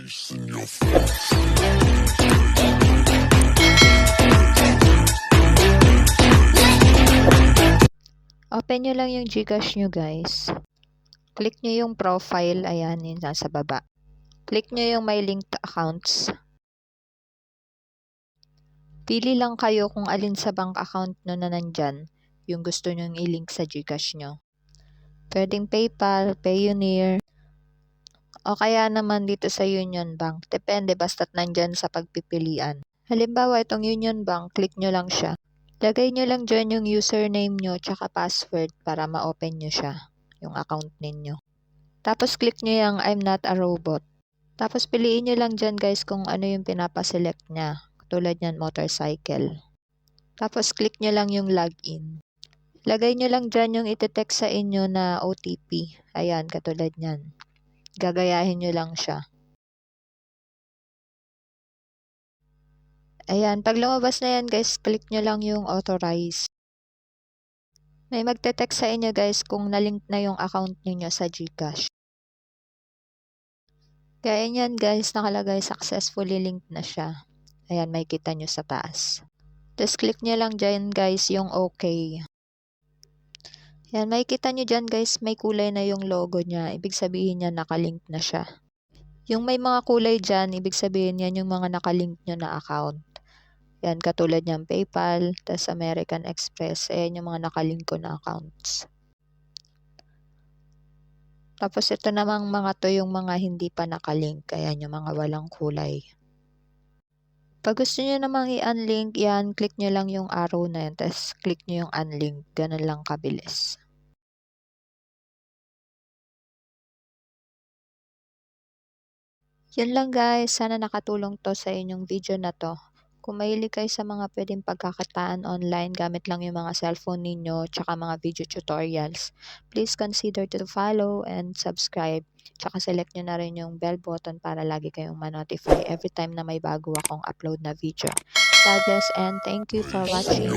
face in your face. Open nyo lang yung Gcash nyo guys. Click nyo yung profile, ayan, yung nasa baba. Click nyo yung my linked accounts. Pili lang kayo kung alin sa bank account nyo na nandyan yung gusto nyo i-link sa Gcash nyo. Pwedeng PayPal, Payoneer, o kaya naman dito sa Union Bank. Depende basta't nandyan sa pagpipilian. Halimbawa, itong Union Bank, click nyo lang siya. Lagay nyo lang dyan yung username nyo tsaka password para ma-open nyo siya, yung account ninyo. Tapos click nyo yung I'm not a robot. Tapos piliin nyo lang dyan guys kung ano yung pinapaselect niya. Tulad yan, motorcycle. Tapos click nyo lang yung login. Lagay nyo lang dyan yung iti-text sa inyo na OTP. Ayan, katulad nyan. Gagayahin nyo lang siya. Ayan, pag lumabas na yan guys, click nyo lang yung authorize. May magte-text sa inyo guys kung nalink na yung account niyo sa GCash. Kaya yan guys, nakalagay successfully linked na siya. Ayan, may kita nyo sa taas. Tapos click nyo lang dyan guys yung OK. Yan, may kita nyo dyan guys, may kulay na yung logo niya. Ibig sabihin niya nakalink na siya. Yung may mga kulay dyan, ibig sabihin yan yung mga nakalink nyo na account. Yan, katulad niyang PayPal, tas American Express. Ayan yung mga nakalink ko na accounts. Tapos ito namang mga to yung mga hindi pa nakalink. Ayan yung mga walang kulay. Pag gusto niyo namang i-unlink, yan, click nyo lang yung arrow na yan. Tapos click nyo yung unlink. Ganun lang kabilis. Yun lang guys. Sana nakatulong to sa inyong video na to. Kung mahilig kayo sa mga pwedeng pagkakataan online gamit lang yung mga cellphone ninyo tsaka mga video tutorials, please consider to follow and subscribe. Tsaka select nyo na rin yung bell button para lagi kayong ma-notify every time na may bago akong upload na video. God bless and thank you for watching.